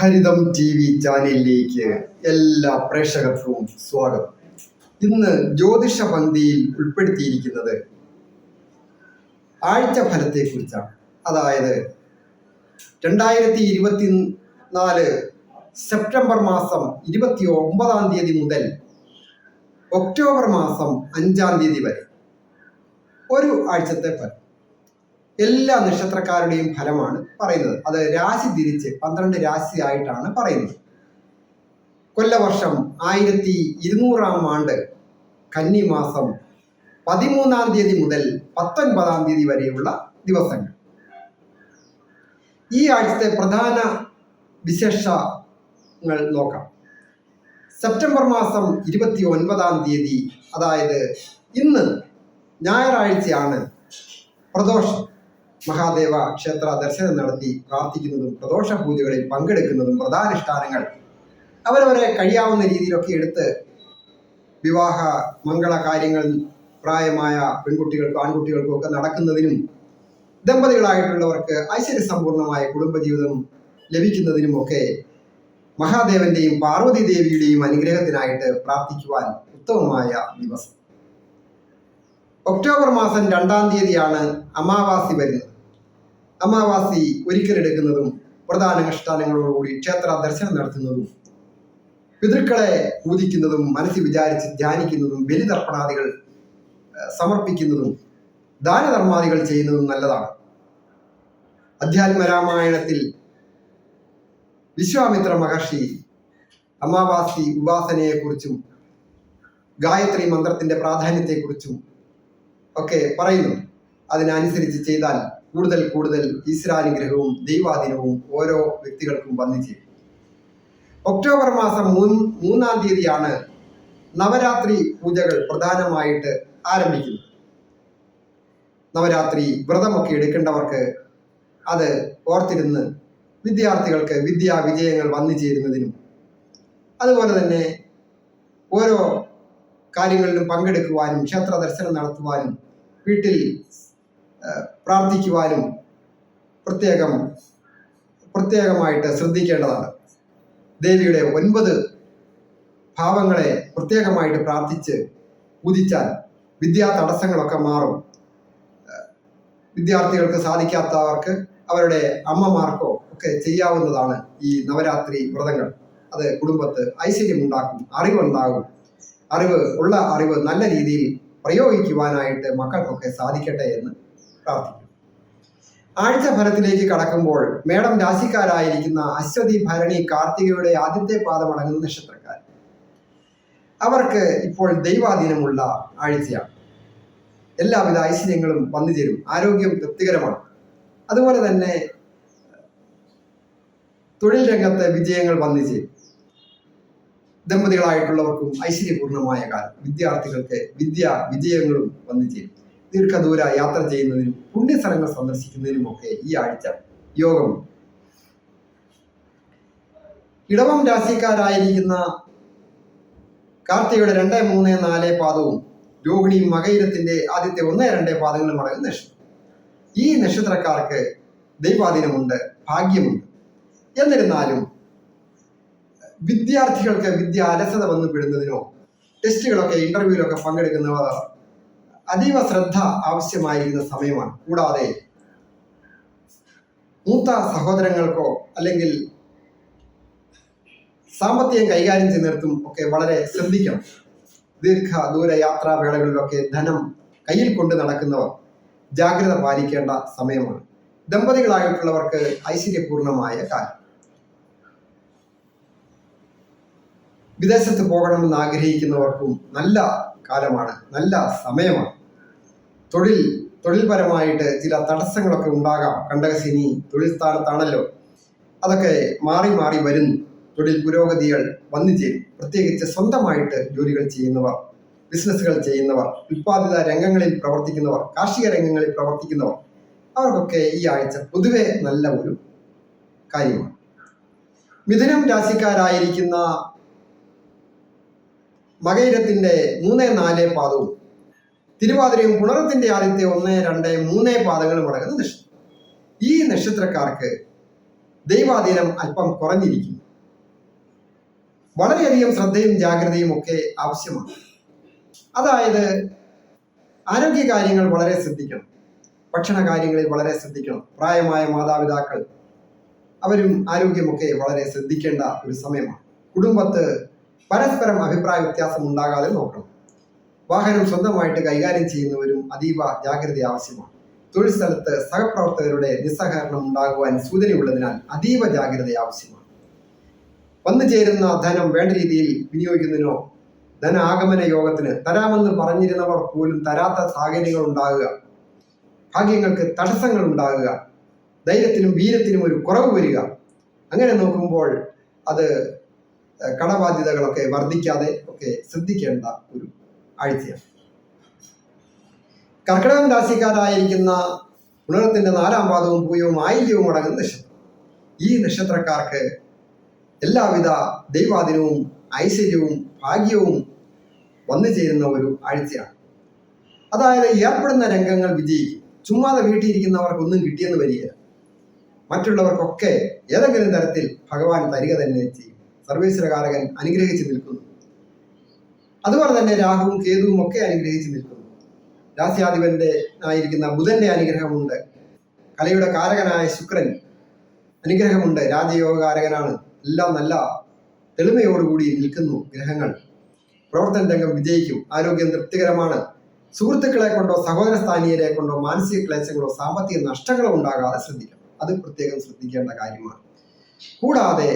ഹരിതം T V ചാനലിലേക്ക് എല്ലാ പ്രേക്ഷകർക്കും സ്വാഗതം. ഇന്ന് ജ്യോതിഷ പന്തിയിൽ ഉൾപ്പെടുത്തിയിരിക്കുന്നത് ആഴ്ച ഫലത്തെക്കുറിച്ചാണ് അതായത് രണ്ടായിരത്തി ഇരുപത്തി നാല് സെപ്റ്റംബർ മാസം ഇരുപത്തി ഒമ്പതാം തീയതി മുതൽ ഒക്ടോബർ മാസം അഞ്ചാം തീയതി വരെ ഒരു ആഴ്ചത്തെ ഫലം. എല്ലാ നക്ഷത്രക്കാരുടെയും ഫലമാണ് പറയുന്നത്. അത് രാശി തിരിച്ച് പന്ത്രണ്ട് രാശി ആയിട്ടാണ് പറയുന്നത്. കൊല്ലവർഷം ആയിരത്തി ഇരുന്നൂറാം ആണ്ട് കന്നിമാസം പതിമൂന്നാം തീയതി മുതൽ പത്തൊൻപതാം തീയതി വരെയുള്ള ദിവസങ്ങൾ. ഈ ആഴ്ചത്തെ പ്രധാന വിശേഷങ്ങൾ നോക്കാം. സെപ്റ്റംബർ മാസം ഇരുപത്തി ഒൻപതാം തീയതി അതായത് ഇന്ന് ഞായറാഴ്ചയാണ് പ്രദോഷം. മഹാദേവ ക്ഷേത്ര ദർശനം നടത്തി പ്രാർത്ഥിക്കുന്നതും പ്രദോഷ പൂജകളിൽ പങ്കെടുക്കുന്നതും പ്രധാനുഷ്ഠാനങ്ങൾ അവരവരെ കഴിയാവുന്ന രീതിയിലൊക്കെ എടുത്ത് വിവാഹ മംഗള കാര്യങ്ങൾ പ്രായമായ പെൺകുട്ടികൾക്കും ആൺകുട്ടികൾക്കും ഒക്കെ നടക്കുന്നതിനും ദമ്പതികളായിട്ടുള്ളവർക്ക് ഐശ്വര്യ സമ്പൂർണമായ കുടുംബജീവിതം ലഭിക്കുന്നതിനുമൊക്കെ മഹാദേവന്റെയും പാർവതി ദേവിയുടെയും അനുഗ്രഹത്തിനായിട്ട് പ്രാർത്ഥിക്കുവാൻ ഉത്തമമായ ദിവസം. ഒക്ടോബർ മാസം രണ്ടാം തീയതിയാണ് അമാവാസി വരുന്നത്. അമാവാസി ഒരിക്കലെടുക്കുന്നതും പ്രധാന അനുഷ്ഠാനങ്ങളോടുകൂടി ക്ഷേത്ര ദർശനം നടത്തുന്നതും പിതൃക്കളെ പൂജിക്കുന്നതും മനസ്സിൽ വിചാരിച്ച് ധ്യാനിക്കുന്നതും ബലിതർപ്പണാദികൾ സമർപ്പിക്കുന്നതും ദാനധർമാദികൾ ചെയ്യുന്നതും നല്ലതാണ്. അധ്യാത്മ രാമായണത്തിൽ വിശ്വാമിത്ര മഹർഷി അമാവാസി ഉപാസനയെക്കുറിച്ചും ഗായത്രി മന്ത്രത്തിന്റെ പ്രാധാന്യത്തെക്കുറിച്ചും ഒക്കെ പറയുന്നു. അതിനനുസരിച്ച് ചെയ്താൽ കൂടുതൽ കൂടുതൽ ഈശ്വരാനുഗ്രഹവും ദൈവാധീനവും ഓരോ വ്യക്തികൾക്കും വന്നു ചേരും. ഒക്ടോബർ മാസം മൂന്ന് മൂന്നാം തീയതിയാണ് നവരാത്രി പൂജകൾ പ്രധാനമായിട്ട് ആരംഭിക്കുന്നത്. നവരാത്രി വ്രതമൊക്കെ എടുക്കേണ്ടവർക്ക് അത് ഓർത്തിരുന്ന് വിദ്യാർത്ഥികൾക്ക് വിദ്യാ വിജയങ്ങൾ വന്നു ചേരുന്നതിനും അതുപോലെ തന്നെ ഓരോ കാര്യങ്ങളിലും പങ്കെടുക്കുവാനും ക്ഷേത്ര ദർശനം നടത്തുവാനും വീട്ടിൽ പ്രാർത്ഥിക്കുവാനും പ്രത്യേകം പ്രത്യേകമായിട്ട് ശ്രദ്ധിക്കേണ്ടതാണ്. ദേവിയുടെ ഒൻപത് ഭാവങ്ങളെ പ്രത്യേകമായിട്ട് പ്രാർത്ഥിച്ച് പൂജിച്ചാൽ വിദ്യാ തടസ്സങ്ങളൊക്കെ മാറും. വിദ്യാർത്ഥികൾക്ക് സാധിക്കാത്തവർക്ക് അവരുടെ അമ്മമാർക്കോ ഒക്കെ ചെയ്യാവുന്നതാണ് ഈ നവരാത്രി വ്രതങ്ങൾ. അത് കുടുംബത്ത് ഐശ്വര്യമുണ്ടാക്കും അറിവുണ്ടാകും. അറിവ് ഉള്ള അറിവ് നല്ല രീതിയിൽ പ്രയോഗിക്കുവാനായിട്ട് മക്കൾക്കൊക്കെ സാധിക്കട്ടെ എന്ന് പ്രാർത്ഥിക്കുന്നു. ആഴ്ച ഫലത്തിലേക്ക് കടക്കുമ്പോൾ മേടം രാശിക്കാരായിരിക്കുന്ന അശ്വതി ഭരണി കാർത്തികയുടെ ആദ്യത്തെ പാദമടങ്ങുന്ന നക്ഷത്രക്കാർ. അവർക്ക് ഇപ്പോൾ ദൈവാധീനമുള്ള ആഴ്ചയാണ്. എല്ലാവിധ ഐശ്വര്യങ്ങളും വന്നു ചേരും. ആരോഗ്യം തൃപ്തികരമാണ്. അതുപോലെ തന്നെ തൊഴിൽ രംഗത്തെ വിജയങ്ങൾ വന്നു ചേരും. ദമ്പതികളായിട്ടുള്ളവർക്കും ഐശ്വര്യപൂർണമായ കാലം. വിദ്യാർത്ഥികൾക്ക് വിദ്യ വിജയങ്ങളും വന്നു ചേരും. ദീർഘദൂര യാത്ര ചെയ്യുന്നതിനും പുണ്യസ്ഥലങ്ങൾ സന്ദർശിക്കുന്നതിനുമൊക്കെ ഈ ആഴ്ച യോഗം. ഇടവം രാശിക്കാരായിരിക്കുന്ന കാർത്തികയുടെ രണ്ട് മൂന്ന് നാല് പാദവും രോഹിണിയും മകയിരത്തിന്റെ ആദ്യത്തെ ഒന്ന് രണ്ട് പാദങ്ങളും അടങ്ങുന്ന നക്ഷത്രം. ഈ നക്ഷത്രക്കാർക്ക് ദൈവാധീനമുണ്ട് ഭാഗ്യമുണ്ട്. എന്നിരുന്നാലും വിദ്യാർത്ഥികൾക്ക് വിദ്യ അലസത വന്നു ടെസ്റ്റുകളൊക്കെ ഇന്റർവ്യൂവിലൊക്കെ പങ്കെടുക്കുന്നവർ അതീവ ശ്രദ്ധ ആവശ്യമായിരിക്കുന്ന സമയമാണ്. കൂടാതെ മൂത്ത സഹോദരങ്ങൾക്കോ അല്ലെങ്കിൽ സാമ്പത്തികം കൈകാര്യം ചെയ്യുന്നിടത്തും ഒക്കെ വളരെ ശ്രദ്ധിക്കണം. ദീർഘ ദൂര യാത്രാ വേളകളിലൊക്കെ ധനം കയ്യിൽ കൊണ്ട് നടക്കുന്നവർ ജാഗ്രത പാലിക്കേണ്ട സമയമാണ്. ദമ്പതികളായിട്ടുള്ളവർക്ക് ഐശ്വര്യപൂർണമായ കാലം. വിദേശത്ത് പോകണമെന്ന് ആഗ്രഹിക്കുന്നവർക്കും നല്ല കാലമാണ് നല്ല സമയമാണ്. തൊഴിൽ തൊഴിൽപരമായിട്ട് ചില തടസ്സങ്ങളൊക്കെ ഉണ്ടാകാം. കണ്ടകസിനി തൊഴിൽ സ്ഥാനത്താണല്ലോ അതൊക്കെ മാറി മാറി വരുന്നു. തൊഴിൽ പുരോഗതികൾ വന്നു ചേരും. പ്രത്യേകിച്ച് സ്വന്തമായിട്ട് ജോലികൾ ചെയ്യുന്നവർ ബിസിനസ്സുകൾ ചെയ്യുന്നവർ ഉൽപ്പാദിത രംഗങ്ങളിൽ പ്രവർത്തിക്കുന്നവർ കാർഷിക രംഗങ്ങളിൽ പ്രവർത്തിക്കുന്നവർ അവർക്കൊക്കെ ഈ ആഴ്ച പൊതുവെ നല്ല ഒരു കാര്യമാണ്. മിഥുനം രാശിക്കാരായിരിക്കുന്ന മകയിരത്തിന്റെ മൂന്ന് നാല് പാദവും. തിരുവാതിരയും പുണറത്തിന്റെ ആദ്യത്തെ ഒന്ന് രണ്ട് മൂന്ന് പാദങ്ങളും അടങ്ങുന്ന നക്ഷത്രം. ഈ നക്ഷത്രക്കാർക്ക് ദൈവാധീനം അല്പം കുറഞ്ഞിരിക്കുന്നു. വളരെയധികം ശ്രദ്ധയും ജാഗ്രതയും ഒക്കെ ആവശ്യമാണ്. അതായത് ആരോഗ്യ കാര്യങ്ങൾ വളരെ ശ്രദ്ധിക്കണം. ഭക്ഷണ കാര്യങ്ങളിൽ വളരെ ശ്രദ്ധിക്കണം. പ്രായമായ മാതാപിതാക്കൾ അവരും ആരോഗ്യമൊക്കെ വളരെ ശ്രദ്ധിക്കേണ്ട ഒരു സമയമാണ്. കുടുംബത്ത് പരസ്പരം അഭിപ്രായ വ്യത്യാസം ഉണ്ടാകാതെ നോക്കണം. വാഹനം സ്വന്തമായിട്ട് കൈകാര്യം ചെയ്യുന്നവരും അതീവ ജാഗ്രത ആവശ്യമാണ്. തൊഴിൽ സ്ഥലത്ത് സഹപ്രവർത്തകരുടെ നിസ്സഹകരണം ഉണ്ടാകുവാൻ സൂചനയുള്ളതിനാൽ അതീവ ജാഗ്രത ആവശ്യമാണ്. വന്നു ചേരുന്ന ധനം വേണ്ട രീതിയിൽ വിനിയോഗിക്കുന്നതിനോ ധനാഗമന യോഗത്തിന് തരാമെന്ന് പറഞ്ഞിരുന്നവർ പോലും തരാത്ത സാഹചര്യങ്ങൾ ഉണ്ടാകുക ഭാഗ്യങ്ങൾക്ക് തടസ്സങ്ങൾ ഉണ്ടാകുക ധൈര്യത്തിനും വീരത്തിനും ഒരു കുറവ് വരിക. അങ്ങനെ നോക്കുമ്പോൾ അത് കടബാധ്യതകളൊക്കെ വർദ്ധിക്കാതെ ഒക്കെ ശ്രദ്ധിക്കേണ്ട ഒരു ആഴ്ചയാണ്. കർക്കിടകം രാശിക്കാരായിരിക്കുന്ന പുണരത്തിന്റെ നാലാം പാദവും പൂയവും ആയില്യവും അടങ്ങുന്ന നക്ഷത്രം. ഈ നക്ഷത്രക്കാർക്ക് എല്ലാവിധ ദൈവാധീനവും ഐശ്വര്യവും ഭാഗ്യവും വന്നു ചേരുന്ന ഒരു ആഴ്ചയാണ്. അതായത് ഏർപ്പെടുന്ന രംഗങ്ങൾ വിജയിക്കും. ചുമ്മാതെ വീട്ടിയിരിക്കുന്നവർക്കൊന്നും കിട്ടിയെന്ന് വരികയില്ല. മറ്റുള്ളവർക്കൊക്കെ ഏതെങ്കിലും തരത്തിൽ ഭഗവാൻ തരിക തന്നെ ചെയ്യും. സർവേശ്വരകാരകൻ അനുഗ്രഹിച്ചു നിൽക്കുന്നു. അതുപോലെ തന്നെ രാഹുവും കേതുവും ഒക്കെ അനുഗ്രഹിച്ചു നിൽക്കുന്നു. രാസ്യാധിപന്റെ ആയിരിക്കുന്ന ബുധന്റെ അനുഗ്രഹമുണ്ട്. കലയുടെ കാരകനായ ശുക്രൻ അനുഗ്രഹമുണ്ട്. രാജയോഗകാരകനാണ്. എല്ലാം നല്ല തെളിമയോടുകൂടി നിൽക്കുന്നു ഗ്രഹങ്ങൾ. പ്രവർത്തന രംഗം വിജയിക്കും. ആരോഗ്യം തൃപ്തികരമാണ്. സുഹൃത്തുക്കളെ കൊണ്ടോ സഹോദര സ്ഥാനീയരെ കൊണ്ടോ മാനസിക ക്ലേശങ്ങളോ സാമ്പത്തിക നഷ്ടങ്ങളോ ഉണ്ടാകാതെ ശ്രദ്ധിക്കണം. അത് പ്രത്യേകം ശ്രദ്ധിക്കേണ്ട കാര്യമാണ്. കൂടാതെ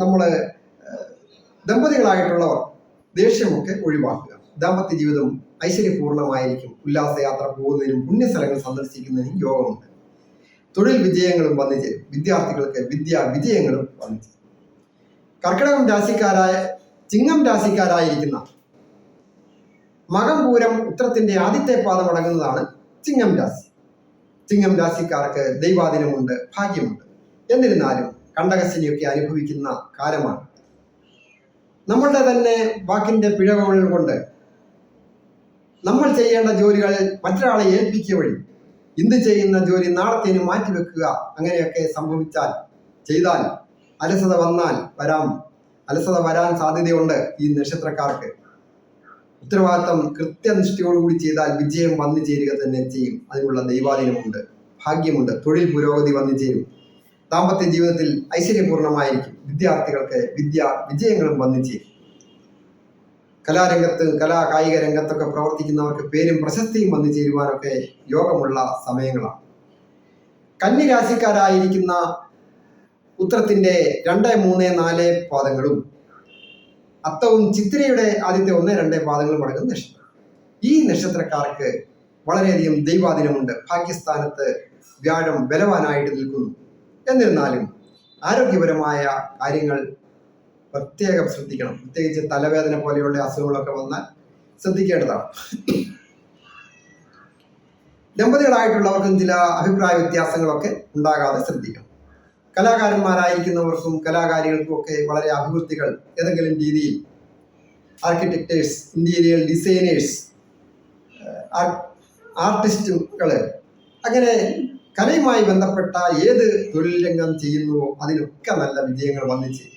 നമ്മൾ ദമ്പതികളായിട്ടുള്ളവർ ദേഷ്യമൊക്കെ ഒഴിവാക്കുക. ദാമ്പത്യ ജീവിതം ഐശ്വര്യപൂർണമായിരിക്കും. ഉല്ലാസയാത്ര പോകുന്നതിനും പുണ്യസ്ഥലങ്ങൾ സന്ദർശിക്കുന്നതിനും യോഗമുണ്ട്. തൊഴിൽ വിജയങ്ങളും വന്നു ചേരും വിദ്യാർത്ഥികൾക്ക് വിദ്യാ വിജയങ്ങളും വന്നു ചേരും കർക്കിടകം രാശിക്കാരായ ചിങ്ങം രാശിക്കാരായിരിക്കുന്ന മകം പൂരം ഉത്രത്തിന്റെ ആദ്യത്തെ പാദം അടങ്ങുന്നതാണ് ചിങ്ങം രാശി. ചിങ്ങം രാശിക്കാർക്ക് ദൈവാധീനമുണ്ട് ഭാഗ്യമുണ്ട്. എന്നിരുന്നാലും കണ്ടകശനിയൊക്കെ അനുഭവിക്കുന്ന കാലമാണ്. നമ്മളുടെ തന്നെ വാക്കിന്റെ പിഴവുകൾ കൊണ്ട് നമ്മൾ ചെയ്യേണ്ട ജോലികൾ മറ്റൊരാളെ ഏൽപ്പിക്കുക വഴി ഇന്ന് ചെയ്യുന്ന ജോലി നാളത്തേന് മാറ്റിവെക്കുക അങ്ങനെയൊക്കെ സംഭവിച്ചാൽ ചെയ്താൽ അലസത വന്നാൽ വരാം. അലസത വരാൻ സാധ്യതയുണ്ട് ഈ നക്ഷത്രക്കാർക്ക്. ഉത്തരവാദിത്തം കൃത്യനിഷ്ഠയോടുകൂടി ചെയ്താൽ വിജയം വന്നു ചേരുക തന്നെ ചെയ്യും. അതിനുള്ള ദൈവാധീനമുണ്ട് ഭാഗ്യമുണ്ട് തൊഴിൽ പുരോഗതി വന്നു ചേരും. ദാമ്പത്യ ജീവിതത്തിൽ ഐശ്വര്യപൂർണമായിരിക്കും. വിദ്യാർത്ഥികൾക്ക് വിദ്യ വിജയങ്ങളും വന്നു ചേരും കലാരംഗത്ത് കലാ കായിക രംഗത്തൊക്കെ പ്രവർത്തിക്കുന്നവർക്ക് പേരും പ്രശസ്തിയും വന്നു ചേരുവാനൊക്കെ യോഗമുള്ള സമയങ്ങളാണ്. കന്നിരാശിക്കാരായിരിക്കുന്ന ഉത്രത്തിന്റെ രണ്ട് മൂന്ന് നാല് പാദങ്ങളും അത്തവും ചിത്രയുടെ ആദ്യത്തെ ഒന്ന് രണ്ട് പാദങ്ങളും അടങ്ങുന്ന നക്ഷത്രം. ഈ നക്ഷത്രക്കാർക്ക് വളരെയധികം ദൈവാധീനമുണ്ട്. ഭാഗ്യസ്ഥാനത്ത് വ്യാഴം ബലവാനായിട്ട് നിൽക്കുന്നു. എന്നിരുന്നാലും ആരോഗ്യപരമായ കാര്യങ്ങൾ പ്രത്യേകം ശ്രദ്ധിക്കണം. പ്രത്യേകിച്ച് തലവേദന പോലെയുള്ള അസുഖങ്ങളൊക്കെ വന്നാൽ ശ്രദ്ധിക്കേണ്ടതാണ്. ദമ്പതികളായിട്ടുള്ളവർക്കും ചില അഭിപ്രായ വ്യത്യാസങ്ങളൊക്കെ ഉണ്ടാകാതെ ശ്രദ്ധിക്കണം. കലാകാരന്മാരായിരിക്കുന്നവർക്കും കലാകാരികൾക്കും ഒക്കെ വളരെ അഭിവൃദ്ധികൾ ഏതെങ്കിലും രീതിയിൽ ആർക്കിടെക്ടേഴ്സ് ഇന്റീരിയർ ഡിസൈനേഴ്സ് ആർട്ടിസ്റ്റുകൾ അങ്ങനെ കലയുമായി ബന്ധപ്പെട്ട ഏത് തൊഴിൽ രംഗം ചെയ്യുന്നുവോ അതിനൊക്കെ നല്ല വിജയങ്ങൾ വന്നു ചേരും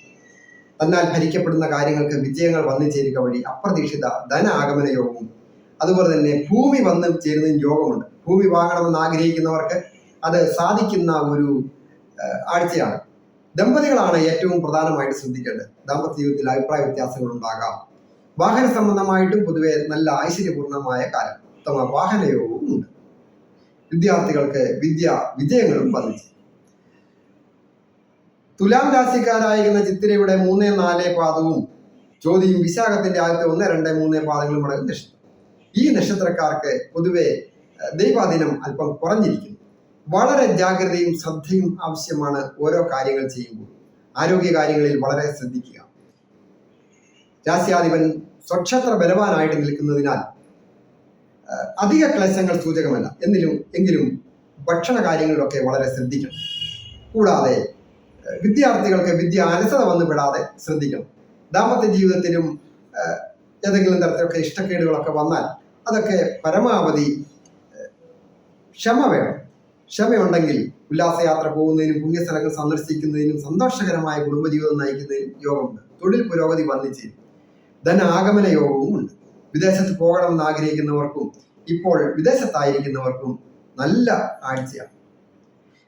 എന്നാൽ ഭരിക്കപ്പെടുന്ന കാര്യങ്ങൾക്ക് വിജയങ്ങൾ വന്നു ചേരുക വഴി അപ്രതീക്ഷിത ധന ആഗമന യോഗവും അതുപോലെ തന്നെ ഭൂമി വന്ന് ചേരുന്ന യോഗമുണ്ട് ഭൂമി വാങ്ങണമെന്ന് ആഗ്രഹിക്കുന്നവർക്ക് അത് സാധിക്കുന്ന ഒരു ആഴ്ചയാണ്. ദമ്പതികളാണ് ഏറ്റവും പ്രധാനമായിട്ട് ശ്രദ്ധിക്കേണ്ടത്. ദാമ്പത്യ ജീവിതത്തിൽ അഭിപ്രായ വ്യത്യാസങ്ങൾ ഉണ്ടാകാം. വാഹന സംബന്ധമായിട്ടും പൊതുവെ നല്ല ഐശ്വര്യപൂർണമായ കാലം. ഉത്തമ വാഹന യോഗവും ഉണ്ട് വിദ്യാർത്ഥികൾക്ക് വിദ്യ വിജയങ്ങളും വന്നിച്ചു തുലാം രാശിക്കാരായിരുന്ന ചിത്തിരയുടെ മൂന്ന് നാല് പാദവും ജ്യോതിയും വിശാഖത്തിന്റെ ആദ്യത്തെ ഒന്ന് രണ്ട് മൂന്ന് പാദങ്ങളും അടങ്ങുന്ന നക്ഷത്രം. ഈ നക്ഷത്രക്കാർക്ക് പൊതുവെ ദൈവാദിനം ദൈവാധീനം അല്പം കുറഞ്ഞിരിക്കുന്നു. വളരെ ജാഗ്രതയും ശ്രദ്ധയും ആവശ്യമാണ് ഓരോ കാര്യങ്ങൾ ചെയ്യുമ്പോൾ. ആരോഗ്യ കാര്യങ്ങളിൽ വളരെ ശ്രദ്ധിക്കുക. രാശിയാധിപൻ സ്വക്ഷേത്ര ബലവാനായിട്ട് നിൽക്കുന്നതിനാൽ അധിക ക്ലേശങ്ങൾ സൂചകമല്ല. എന്നിലും എങ്കിലും ഭക്ഷണ കാര്യങ്ങളിലൊക്കെ വളരെ ശ്രദ്ധിക്കണം. കൂടാതെ വിദ്യാർത്ഥികൾക്ക് വിദ്യ അലസത വന്നു പെടാതെ ശ്രദ്ധിക്കണം. ദാമ്പത്യ ജീവിതത്തിലും ഏതെങ്കിലും തരത്തിലൊക്കെ ഇഷ്ടക്കേടുകളൊക്കെ വന്നാൽ അതൊക്കെ പരമാവധി ക്ഷമ വേണം. ക്ഷമയുണ്ടെങ്കിൽ ഉല്ലാസയാത്ര പോകുന്നതിനും പുണ്യസ്ഥലങ്ങൾ സന്ദർശിക്കുന്നതിനും സന്തോഷകരമായ കുടുംബജീവിതം നയിക്കുന്നതിനും യോഗമുണ്ട്. തൊഴിൽ പുരോഗതി വന്നിച്ചേരും. ധനാഗമന യോഗവും ഉണ്ട് വിദേശത്ത് പോകണമെന്ന് ആഗ്രഹിക്കുന്നവർക്കും ഇപ്പോൾ വിദേശത്തായിരിക്കുന്നവർക്കും നല്ല ആഴ്ചയാണ്.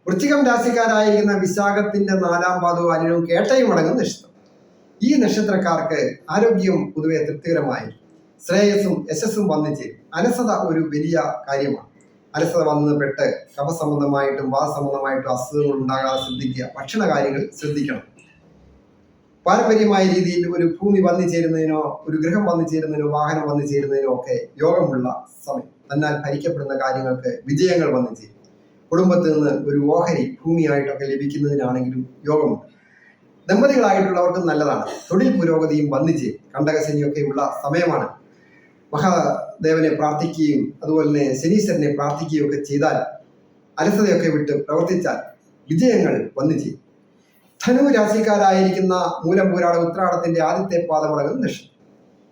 വൃശ്ചികം രാശിക്കാരായിരിക്കുന്ന വിശാഖത്തിന്റെ നാലാം പാദവും അനിഴവും കേട്ടയും അടങ്ങുന്ന നക്ഷത്രം. ഈ നക്ഷത്രക്കാർക്ക് ആരോഗ്യം പൊതുവെ തൃപ്തികരമായി ശ്രേയസ്സും യശസ്സും വന്നിച്ച് അലസത ഒരു വലിയ കാര്യമാണ്. അലസത വന്ന് പെട്ട് കഫസംബന്ധമായിട്ടും വാസംബന്ധമായിട്ടും അസുഖങ്ങൾ ഉണ്ടാകാതെ ശ്രദ്ധിക്കുക ഭക്ഷണ കാര്യങ്ങൾ ശ്രദ്ധിക്കണം. പാരമ്പര്യമായ രീതിയിൽ ഒരു ഭൂമി വന്നു ചേരുന്നതിനോ ഒരു ഗൃഹം വന്നു ചേരുന്നതിനോ വാഹനം വന്നു ചേരുന്നതിനോ ഒക്കെ യോഗമുള്ള സമയം. തന്നാൽ ഭരിക്കപ്പെടുന്ന കാര്യങ്ങൾക്ക് വിജയങ്ങൾ വന്നു ചേരും കുടുംബത്തിൽ നിന്ന് ഒരു ഓഹരി ഭൂമിയായിട്ടൊക്കെ ലഭിക്കുന്നതിനാണെങ്കിലും യോഗമുണ്ട്. ദമ്പതികളായിട്ടുള്ളവർക്കും നല്ലതാണ്. തൊഴിൽ പുരോഗതിയും വന്നു ചേരും കണ്ടകശനിയൊക്കെയുള്ള സമയമാണ്. മഹാദേവനെ പ്രാർത്ഥിക്കുകയും അതുപോലെ തന്നെ ശനീശ്വരനെ പ്രാർത്ഥിക്കുകയും ഒക്കെ ചെയ്താൽ അലസതയൊക്കെ വിട്ട് പ്രവർത്തിച്ചാൽ വിജയങ്ങൾ വന്നു ചെയ്യും ധനു രാശിക്കാരായിരിക്കുന്ന മൂലം പോരാട ഉത്രാടത്തിന്റെ ആദ്യത്തെ പാദമുളകൾ നക്ഷത്രം.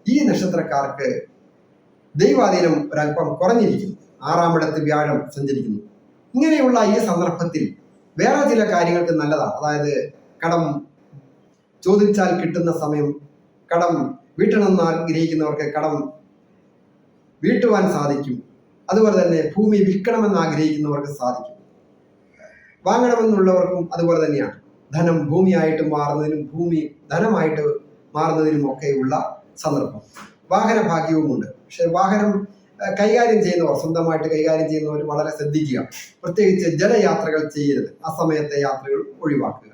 ഈ നക്ഷത്രക്കാർക്ക് ദൈവാധീനം ഒരല്പം കുറഞ്ഞിരിക്കുന്നു. ആറാമിടത്ത് വ്യാഴം സഞ്ചരിക്കുന്നു. ഇങ്ങനെയുള്ള ഈ സന്ദർഭത്തിൽ വേറെ ചില കാര്യങ്ങൾക്ക് നല്ലതാണ്. അതായത് കടം ചോദിച്ചാൽ കിട്ടുന്ന സമയം കടം വീട്ടണമെന്ന് ആഗ്രഹിക്കുന്നവർക്ക് കടം വീട്ടുവാൻ സാധിക്കും. അതുപോലെ തന്നെ ഭൂമി വിൽക്കണമെന്ന് ആഗ്രഹിക്കുന്നവർക്ക് സാധിക്കും. വാങ്ങണമെന്നുള്ളവർക്കും അതുപോലെ തന്നെയാണ്. ധനം ഭൂമിയായിട്ട് മാറുന്നതിനും ഭൂമി ധനമായിട്ട് മാറുന്നതിനും ഒക്കെയുള്ള സന്ദർഭം. വാഹന ഭാഗ്യവുമുണ്ട്. പക്ഷെ വാഹനം കൈകാര്യം ചെയ്യുന്നവർ സ്വന്തമായിട്ട് കൈകാര്യം ചെയ്യുന്നവർ വളരെ ശ്രദ്ധിക്കുക. പ്രത്യേകിച്ച് ജലയാത്രകൾ ചെയ്യരുത്. ആ സമയത്തെ യാത്രകൾ ഒഴിവാക്കുക.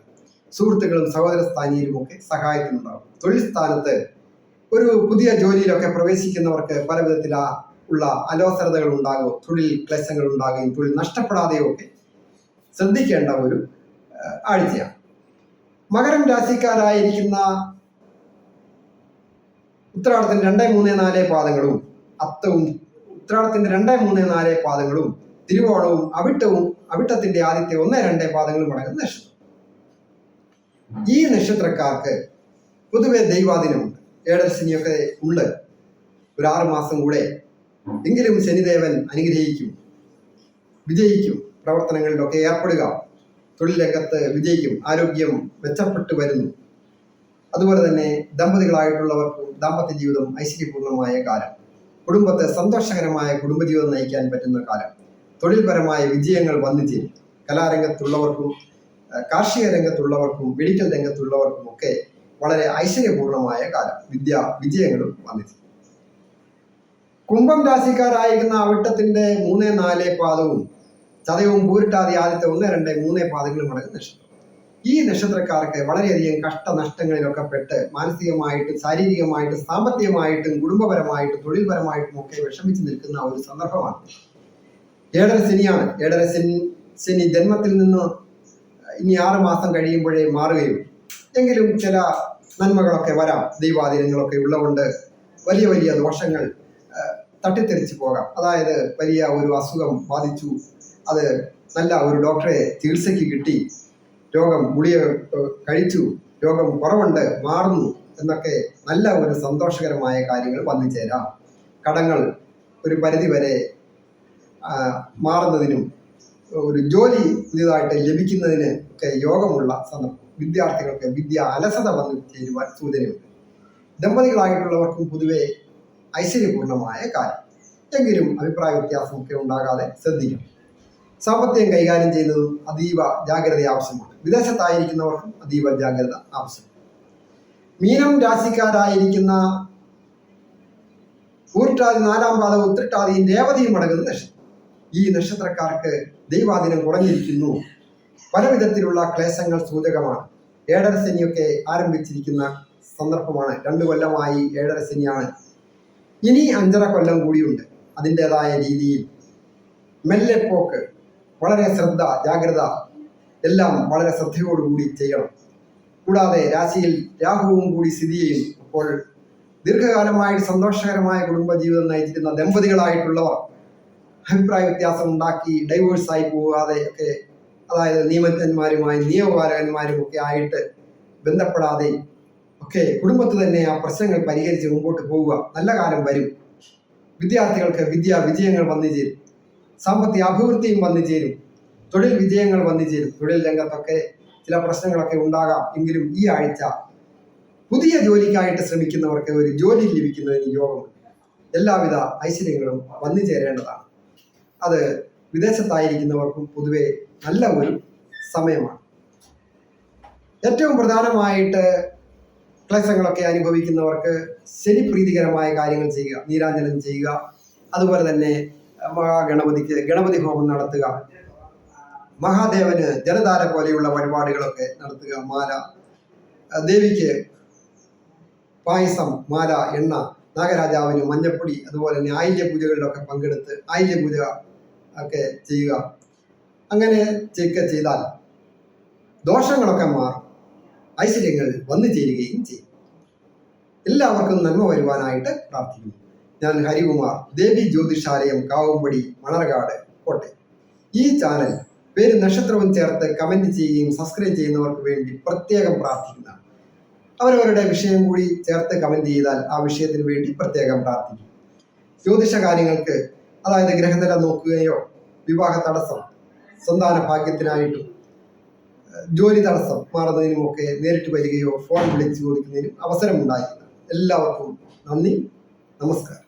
സുഹൃത്തുക്കളും സഹോദര സ്ഥാനീയരും ഒക്കെ സഹായത്തിനുണ്ടാകും. തൊഴിൽ സ്ഥാനത്ത് ഒരു പുതിയ ജോലിയിലൊക്കെ പ്രവേശിക്കുന്നവർക്ക് പല വിധത്തിൽ ഉള്ള അലോസരതകൾ ഉണ്ടാകും തൊഴിൽ ക്ലേശങ്ങൾ ഉണ്ടാകുകയും തൊഴിൽ നഷ്ടപ്പെടാതെയും ഒക്കെ ശ്രദ്ധിക്കേണ്ട ഒരു ആഴ്ചയാണ്. മകരം രാശിക്കാരായിരിക്കുന്ന ഉത്രാടത്തിന്റെ രണ്ടേ മൂന്ന് നാല് പാദങ്ങളും അത്തവും ഉത്രാടത്തിന്റെ രണ്ടേ മൂന്ന് നാല് പാദങ്ങളും തിരുവോണവും അവിട്ടവും അവിട്ടത്തിന്റെ ആദ്യത്തെ ഒന്ന് രണ്ട് പാദങ്ങളും അടങ്ങുന്ന നക്ഷത്രം. ഈ നക്ഷത്രക്കാർക്ക് പൊതുവെ ദൈവാധീനമുണ്ട്. ഏഴര ശനിയൊക്കെ ഉണ്ട് ഒരു ആറ് മാസം കൂടെ എങ്കിലും ശനിദേവൻ അനുഗ്രഹിക്കും വിജയിക്കും പ്രവർത്തനങ്ങളിലൊക്കെ ഏർപ്പെടുക. തൊഴിൽ രംഗത്ത് വിജയിക്കും ആരോഗ്യം മെച്ചപ്പെട്ടു വരുന്നു. അതുപോലെ തന്നെ ദമ്പതികളായിട്ടുള്ളവർക്കും ദാമ്പത്യ ജീവിതം ഐശ്വര്യപൂർണമായ കാലം. കുടുംബത്തെ സന്തോഷകരമായ കുടുംബജീവിതം നയിക്കാൻ പറ്റുന്ന കാലം. തൊഴിൽപരമായ വിജയങ്ങൾ വന്നു ചേരും. കലാരംഗത്തുള്ളവർക്കും കാർഷിക രംഗത്തുള്ളവർക്കും മെഡിക്കൽ രംഗത്തുള്ളവർക്കും ഒക്കെ വളരെ ഐശ്വര്യപൂർണമായ കാലം. വിദ്യ വിജയങ്ങളും വന്നു ചേരും. കുംഭം രാശിക്കാരായിരിക്കുന്ന അവിട്ടത്തിന്റെ മൂന്ന് നാല് പാദവും ചതയവും പൂരിട്ടാതെ ആദ്യത്തെ ഒന്ന് രണ്ട് മൂന്ന് പാദങ്ങളും അടങ്ങുന്ന നക്ഷത്രം. ഈ നക്ഷത്രക്കാർക്ക് വളരെയധികം കഷ്ടനഷ്ടങ്ങളിലൊക്കെ പെട്ട് മാനസികമായിട്ടും ശാരീരികമായിട്ടും സാമ്പത്തികമായിട്ടും കുടുംബപരമായിട്ടും തൊഴിൽപരമായിട്ടും ഒക്കെ വിഷമിച്ചു നിൽക്കുന്ന ഒരു സന്ദർഭമാണ്. ഏഴര ശനിയാണ്. ഏഴര ശനി ശനി ജന്മത്തിൽ നിന്ന് ഇനി ആറ് മാസം കഴിയുമ്പോഴേ മാറുകയും എങ്കിലും ചില നന്മകളൊക്കെ വരാം. ദൈവാധീനങ്ങളൊക്കെ ഉള്ളതുകൊണ്ട് വലിയ വലിയ ദോഷങ്ങൾ തട്ടിത്തെറിച്ച് പോകാം. അതായത് വലിയ ഒരു അസുഖം ബാധിച്ചു അത് നല്ല ഒരു ഡോക്ടറെ ചികിത്സയ്ക്ക് കിട്ടി. രോഗം ഗുളിക കഴിച്ചു. രോഗം കുറവുണ്ട് മാറുന്നു എന്നൊക്കെ നല്ല ഒരു സന്തോഷകരമായ കാര്യങ്ങൾ വന്നു ചേരാം കടങ്ങൾ ഒരു പരിധി വരെ മാറുന്നതിനും ഒരു ജോലി പുതിയതായിട്ട് ലഭിക്കുന്നതിന് ഒക്കെ യോഗമുള്ള സന്ദർഭം വിദ്യാർത്ഥികൾക്ക് വിദ്യ അലസത വന്നു ചേരുവാൻ സൂചനയുണ്ട്. ദമ്പതികളായിട്ടുള്ളവർക്കും പൊതുവെ ഐശ്വര്യപൂർണമായ കാര്യം. എങ്കിലും അഭിപ്രായ വ്യത്യാസമൊക്കെ ഉണ്ടാകാതെ ശ്രദ്ധിക്കണം. സാമ്പത്തികം കൈകാര്യം ചെയ്യുന്നതും അതീവ ജാഗ്രത ആവശ്യമാണ് വിദേശത്തായിരിക്കുന്നവർക്കും അതീവ ജാഗ്രത ആവശ്യം മീനം രാശിക്കാരായിരിക്കുന്ന ഊർട്ടാതി നാലാം പാദം ഉത്രട്ടാതിയും രേവതിയും അടങ്ങുന്ന നക്ഷത്രം. ഈ നക്ഷത്രക്കാർക്ക് ദൈവാധീനം കുറഞ്ഞിരിക്കുന്നു. പല വിധത്തിലുള്ള ക്ലേശങ്ങൾ സൂചകമാണ്. ഏഴര ശനിയൊക്കെ ആരംഭിച്ചിരിക്കുന്ന സന്ദർഭമാണ്. രണ്ടു കൊല്ലമായി ഏഴര ശനിയാണ്. ഇനി അഞ്ചര കൊല്ലം കൂടിയുണ്ട്. അതിന്റെതായ രീതിയിൽ മെല്ലെ പോക്ക് വളരെ ശ്രദ്ധ ജാഗ്രത എല്ലാം വളരെ ശ്രദ്ധയോടുകൂടി ചെയ്യണം. കൂടാതെ രാശിയിൽ രാഹുവും കൂടി സ്ഥിതി ചെയ്യും. അപ്പോൾ ദീർഘകാലമായിട്ട് സന്തോഷകരമായ കുടുംബജീവിതം നയിച്ചിരുന്ന ദമ്പതികളായിട്ടുള്ളവർ അഭിപ്രായ വ്യത്യാസം ഉണ്ടാക്കി ഡൈവേഴ്സ് ആയി പോകാതെ ഒക്കെ അതായത് നിയമജ്ഞന്മാരുമായി നിയമപാലകന്മാരും ഒക്കെ ആയിട്ട് ബന്ധപ്പെടാതെ ഒക്കെ കുടുംബത്തിൽ തന്നെ ആ പ്രശ്നങ്ങൾ പരിഹരിച്ച് മുമ്പോട്ട് പോവുക. നല്ല കാലം വരും. വിദ്യാർത്ഥികൾക്ക് വിദ്യാ വിജയങ്ങൾ വന്നു ചേരും. സാമ്പത്തിക അഭിവൃദ്ധിയും വന്നു ചേരും. തൊഴിൽ വിജയങ്ങൾ വന്നു ചേരും. തൊഴിൽ രംഗത്തൊക്കെ ചില പ്രശ്നങ്ങളൊക്കെ ഉണ്ടാകാം എങ്കിലും ഈ ആഴ്ച പുതിയ ജോലിക്കായിട്ട് ശ്രമിക്കുന്നവർക്ക് ഒരു ജോലി ലഭിക്കുന്നതിന് യോഗമുണ്ട്. എല്ലാവിധ ഐശ്വര്യങ്ങളും വന്നു ചേരേണ്ടതാണ്. അത് വിദേശത്തായിരിക്കുന്നവർക്കും പൊതുവെ നല്ല ഒരു സമയമാണ്. ഏറ്റവും പ്രധാനമായിട്ട് ക്ലേശങ്ങളൊക്കെ അനുഭവിക്കുന്നവർക്ക് ശനി പ്രീതികരമായ കാര്യങ്ങൾ ചെയ്യുക നീരാഞ്ജനം ചെയ്യുക അതുപോലെ തന്നെ മഹാഗണപതിക്ക് ഗണപതി ഹോമം നടത്തുക. മഹാദേവന് ജലധാര പോലെയുള്ള വഴിപാടുകളൊക്കെ നടത്തുക. മാല. ദേവിക്ക് പായസം മാല എണ്ണ നാഗരാജാവിന് മഞ്ഞപ്പൊടി അതുപോലെ തന്നെ ആയില്യ പൂജകളിലൊക്കെ പങ്കെടുത്ത് ആയില്യ പൂജ ഒക്കെ ചെയ്യുക. അങ്ങനെ ഒക്കെ ചെയ്താൽ ദോഷങ്ങളൊക്കെ മാറും. ഐശ്വര്യങ്ങൾ വന്നു ചേരുകയും ചെയ്യും. എല്ലാവർക്കും നന്മ വരുവാനായിട്ട് പ്രാർത്ഥിക്കുന്നു. ഞാൻ ഹരികുമാർ. ദേവി ജ്യോതിഷാലയം കാവുംപടി മണർകാട് കോട്ടയം. ഈ ചാനൽ പേര് നക്ഷത്രവും ചേർത്ത് കമന്റ് ചെയ്യുകയും സബ്സ്ക്രൈബ് ചെയ്യുന്നവർക്ക് വേണ്ടി പ്രത്യേകം പ്രാർത്ഥിക്കുന്നതാണ്. അവരവരുടെ വിഷയം കൂടി ചേർത്ത് കമന്റ് ചെയ്താൽ ആ വിഷയത്തിന് വേണ്ടി പ്രത്യേകം പ്രാർത്ഥിക്കും. ജ്യോതിഷ കാര്യങ്ങൾക്ക് അതായത് ഗ്രഹനില നോക്കുകയോ വിവാഹ തടസ്സം സന്താന ഭാഗ്യത്തിനായിട്ടും ജോലി തടസ്സം മാറുന്നതിനുമൊക്കെ നേരിട്ട് വരികയോ ഫോൺ വിളിച്ച് ചോദിക്കുന്നതിനും അവസരമുണ്ടായിരുന്നു എല്ലാവർക്കും നന്ദി നമസ്കാരം.